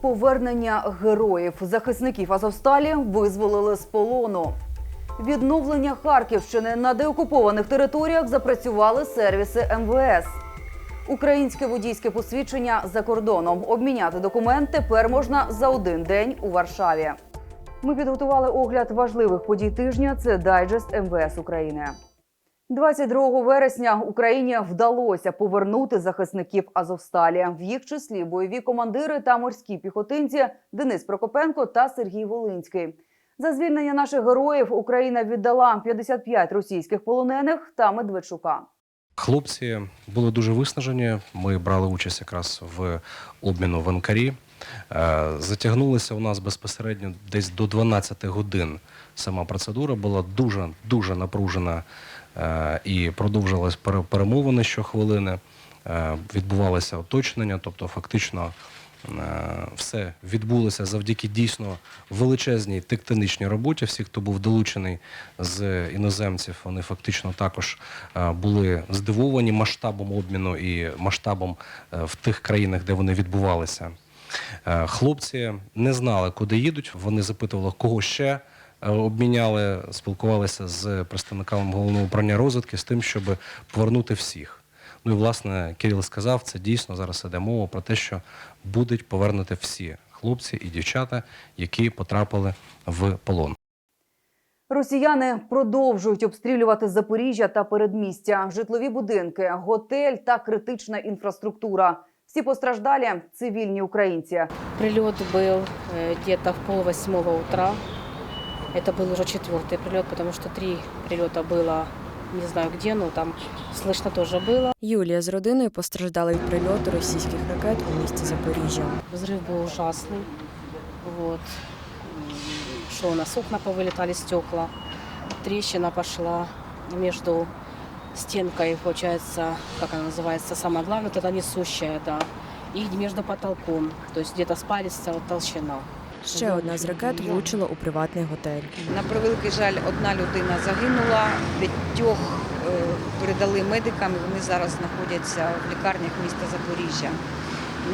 Повернення героїв захисників Азовсталі визволили з полону. Відновлення Харківщини на деокупованих територіях запрацювали сервіси МВС. Українське водійське посвідчення за кордоном. Обміняти документ тепер можна за один день у Варшаві. Ми підготували огляд важливих подій тижня. Це дайджест МВС України. 22 вересня Україні вдалося повернути захисників Азовсталі, в їх числі бойові командири та морські піхотинці Денис Прокопенко та Сергій Волинський. За звільнення наших героїв Україна віддала 55 російських полонених та Медведчука. Хлопці були дуже виснажені. Ми брали участь якраз в обміну в Анкарі. Е, Затягнулися у нас безпосередньо десь до 12 годин. Сама процедура була дуже дуже напружена і продовжилась перемовини щохвилини. Е, Відбувалося оточнення, тобто фактично е, все відбулося завдяки дійсно величезній тектонічній роботі. Всі, хто був долучений з іноземців, вони фактично також е, були здивовані масштабом обміну і масштабом е, в тих країнах, де вони відбувалися. Е, Хлопці не знали, куди їдуть. Вони запитували, кого ще е, обміняли, спілкувалися з представниками головного управління розвідки з тим, щоб повернути всіх. Ну і власне Кирил сказав, це дійсно зараз іде мова про те, що будуть повернути всі хлопці і дівчата, які потрапили в полон. Росіяни продовжують обстрілювати Запоріжжя та передмістя, житлові будинки, готель та критична інфраструктура. Всі постраждалі цивільні українці. Прилет был э, где-то в пол восьмого утра. Это был уже четвертый прилет, потому что три прилета было не знаю где, но там слышно тоже было. Юлія з родиною постраждали від прильоту російських ракет у місті Запоріжжя. Взрыв был ужасный. Вот. М, Что у нас окна повылетали, стекла. Трещина пошла между стенкой, получается, как она называется, самое главное, это несущая, да, и между потолком. То есть где-то спалится вот толщина. Ще одна з ракет влучила у приватний готель. На превеликий жаль, одна людина загинула, п'ятьох е, передали медикам. Вони зараз знаходяться в лікарнях міста Запоріжжя.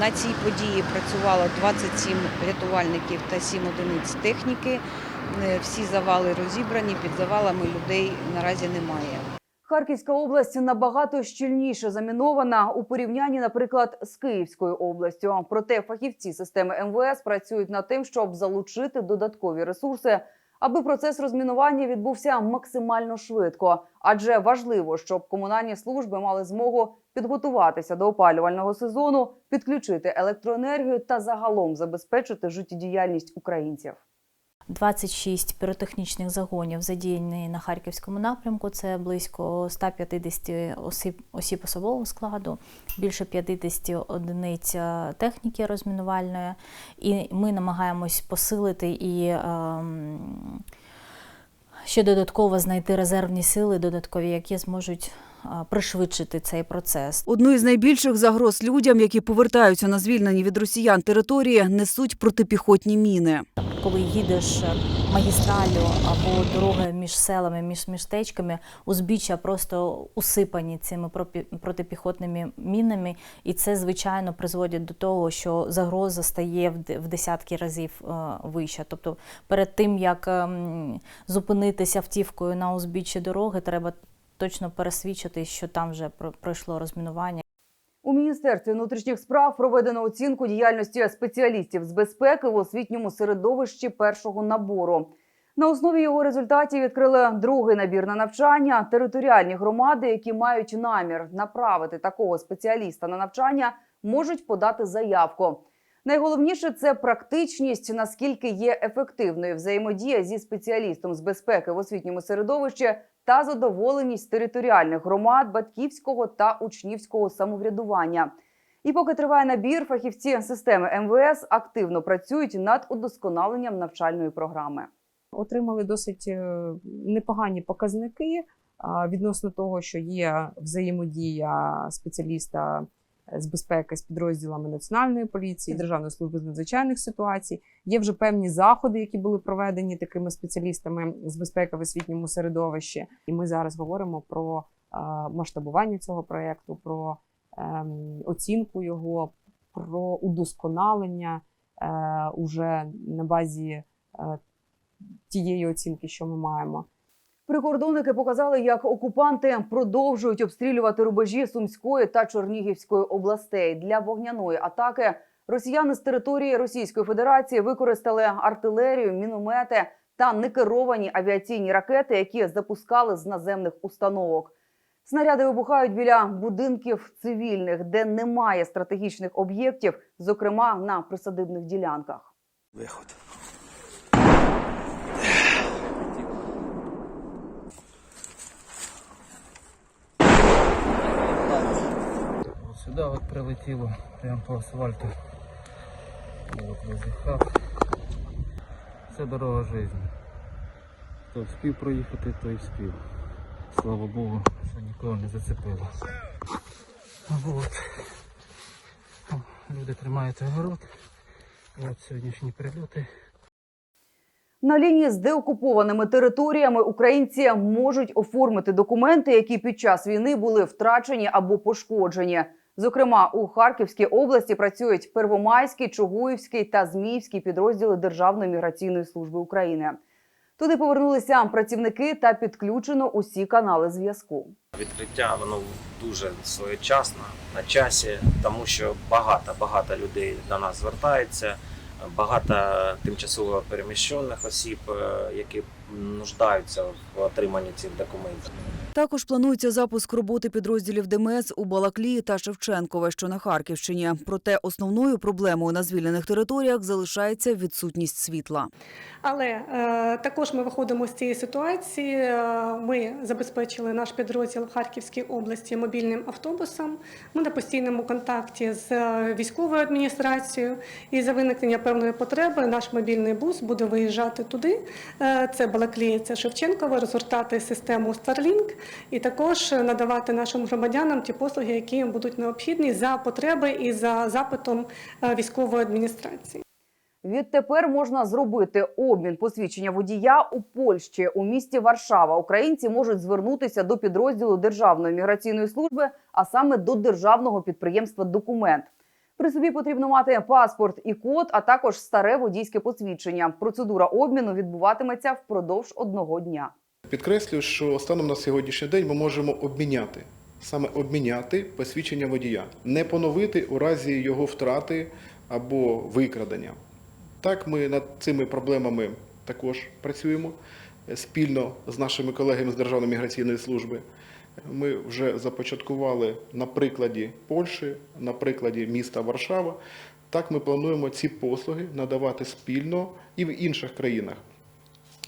На цій події працювало 27 рятувальників та 7 одиниць техніки. Е, Всі завали розібрані, під завалами людей наразі немає. Харківська область набагато щільніше замінована у порівнянні, наприклад, з Київською областю. Проте фахівці системи МВС працюють над тим, щоб залучити додаткові ресурси, аби процес розмінування відбувся максимально швидко. Адже важливо, щоб комунальні служби мали змогу підготуватися до опалювального сезону, підключити електроенергію та загалом забезпечити життєдіяльність українців. 26 піротехнічних загонів задіяні на харківському напрямку. Це близько 150 осіб, осіб особового складу, більше 50 одиниць е, техніки розмінувальної. І ми намагаємось посилити і ем, ще додатково знайти резервні сили, додаткові, які зможуть пришвидшити цей процес. Одну із найбільших загроз людям, які повертаються на звільнені від росіян території, несуть протипіхотні міни. коли їдеш магістралю або дороги між селами, між містечками, узбіччя просто усипані цими протипіхотними мінами, і це звичайно призводить до того, що загроза стає в десятки разів е, вища. Тобто, перед тим як ем, зупинитися автівкою на узбіччі дороги, треба точно пересвідчити, що там вже про- пройшло розмінування. У міністерстві внутрішніх справ проведено оцінку діяльності спеціалістів з безпеки в освітньому середовищі першого набору. На основі його результатів відкрили другий набір на навчання. Територіальні громади, які мають намір направити такого спеціаліста на навчання, можуть подати заявку. Найголовніше це практичність, наскільки є ефективною взаємодія зі спеціалістом з безпеки в освітньому середовищі та задоволеність територіальних громад, батьківського та учнівського самоврядування. І поки триває набір, фахівці системи МВС активно працюють над удосконаленням навчальної програми. отримали досить е, непогані показники відносно того, що є взаємодія спеціаліста з безпеки з підрозділами Національної поліції, Державної служби з надзвичайних ситуацій. Є вже певні заходи, які були проведені такими спеціалістами з безпеки в освітньому середовищі. І ми зараз говоримо про масштабування цього проєкту, про ем, оцінку його, про удосконалення е, уже на базі е, тієї оцінки, що ми маємо. Прикордонники показали, як окупанти продовжують обстрілювати рубежі Сумської та Чернігівської областей. Для вогняної атаки росіяни з території Російської Федерації використали артилерію, міномети та некеровані авіаційні ракети, які запускали з наземних установок. Снаряди вибухають біля будинків цивільних, де немає стратегічних об'єктів, зокрема на присадибних ділянках. Виход. Вот сюда вот прилетело, прям по асфальту. Возле хат. Це дорога жизни. Хто вспів проїхати, той вспів. Слава Богу, що нікого не зацепило. Вот. Люди тримають огород. От сьогоднішні прильоти. На лінії з деокупованими територіями українці можуть оформити документи, які під час війни були втрачені або пошкоджені. Зокрема, у Харківській області працюють Первомайський, Чугуївський та Зміївський підрозділи Державної міграційної служби України. Туди повернулися працівники та підключено усі канали зв'язку. Відкриття воно дуже своєчасно на часі, тому що багато багато людей до нас звертається, багато тимчасово переміщених осіб, е, які нуждаються в отриманні цих документів. Також планується запуск роботи підрозділів ДМС у Балаклії та Шевченкове, що на Харківщині. Проте основною проблемою на звільнених територіях залишається відсутність світла. Але е, також ми виходимо з цієї ситуації. Е, Ми забезпечили наш підрозділ в Харківській області мобільним автобусом. Ми на постійному контакті з е, військовою адміністрацією. І за виникнення певної потреби наш мобільний бус буде виїжджати туди. Е, Це Балаклія, це Шевченково, розгортати систему Starlink і також надавати нашим громадянам ті послуги, які їм будуть необхідні за потреби і за запитом е, військової адміністрації. Відтепер можна зробити обмін посвідчення водія у Польщі у місті Варшава. Українці можуть звернутися до підрозділу Державної міграційної служби, а саме до державного підприємства Документ. При собі потрібно мати паспорт і код, а також старе водійське посвідчення. Процедура обміну відбуватиметься впродовж одного дня. Підкреслюю, що станом на сьогоднішній день ми можемо обміняти саме обміняти посвідчення водія, не поновити у разі його втрати або викрадення. Так, ми над цими проблемами також працюємо спільно з нашими колегами з Державної міграційної служби. Ми вже започаткували на прикладі Польщі, на прикладі міста Варшава. Так ми плануємо ці послуги надавати спільно і в інших країнах.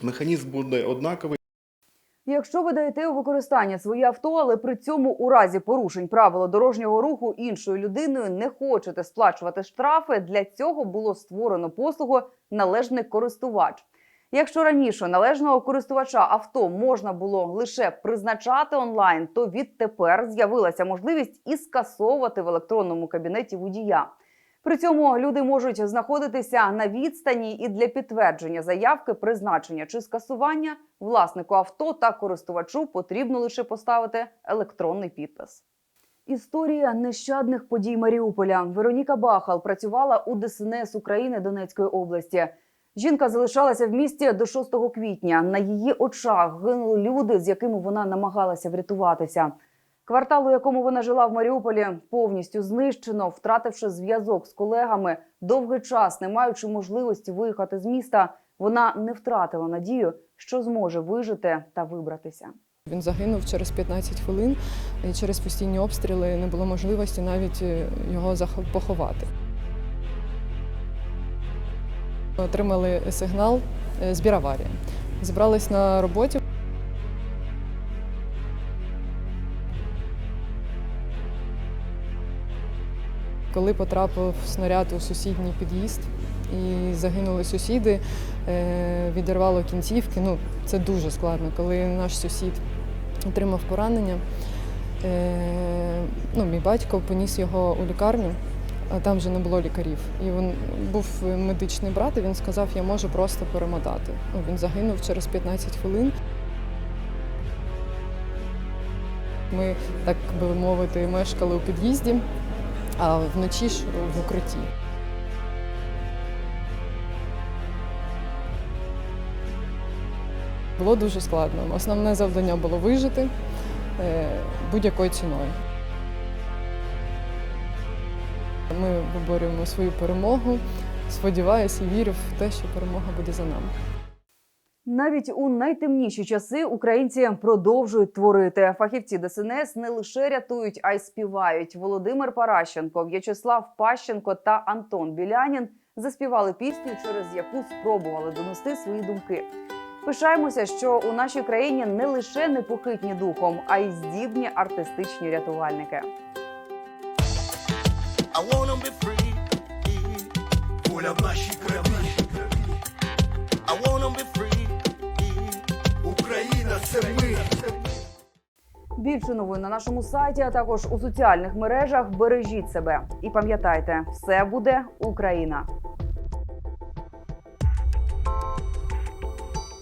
Механізм буде однаковий. Якщо ви даєте у використання своє авто, але при цьому у разі порушень правил дорожнього руху іншою людиною не хочете сплачувати штрафи, для цього було створено послугу належний користувач. Якщо раніше належного користувача авто можна було лише призначати онлайн, то відтепер з'явилася можливість і скасовувати в електронному кабінеті водія. При цьому люди можуть знаходитися на відстані і для підтвердження заявки, призначення чи скасування власнику авто та користувачу потрібно лише поставити електронний підпис. Історія нещадних подій Маріуполя. Вероніка Бахал працювала у ДСНС України Донецької області. Жінка залишалася в місті до 6 квітня. На її очах гинули люди, з якими вона намагалася врятуватися. Квартал, у якому вона жила в Маріуполі, повністю знищено, втративши зв'язок з колегами довгий час, не маючи можливості виїхати з міста, вона не втратила надію, що зможе вижити та вибратися. Він загинув через 15 хвилин, і через постійні обстріли не було можливості навіть е, його поховати. Отримали сигнал е, збір аварії. Зібрались на роботі. Коли потрапив снаряд у сусідній під'їзд і загинули сусіди, е, відірвало кінцівки. Ну, це дуже складно, коли наш сусід отримав поранення. Е, ну, мій батько поніс його у лікарню, а там вже не було лікарів. І він був медичний брат, і він сказав, я можу просто перемотати. Ну, він загинув через 15 хвилин. Ми, так би мовити, мешкали у під'їзді, а вночі ж в укритті. Було дуже складно. Основне завдання було вижити е, будь-якою ціною. Ми виборюємо свою перемогу. Сподіваюся і вірю в те, що перемога буде за нами. Навіть у найтемніші часи українці продовжують творити. Фахівці ДСНС не лише рятують, а й співають. Володимир Паращенко, В'ячеслав Пащенко та Антон Білянін заспівали пісню, через яку спробували донести свої думки. Пишаємося, що у нашій країні не лише непохитні духом, а й здібні артистичні рятувальники. I wanna be free. Воля в Більше на нашому сайті, а також у соціальних мережах. Бережіть себе і пам'ятайте, все буде Україна.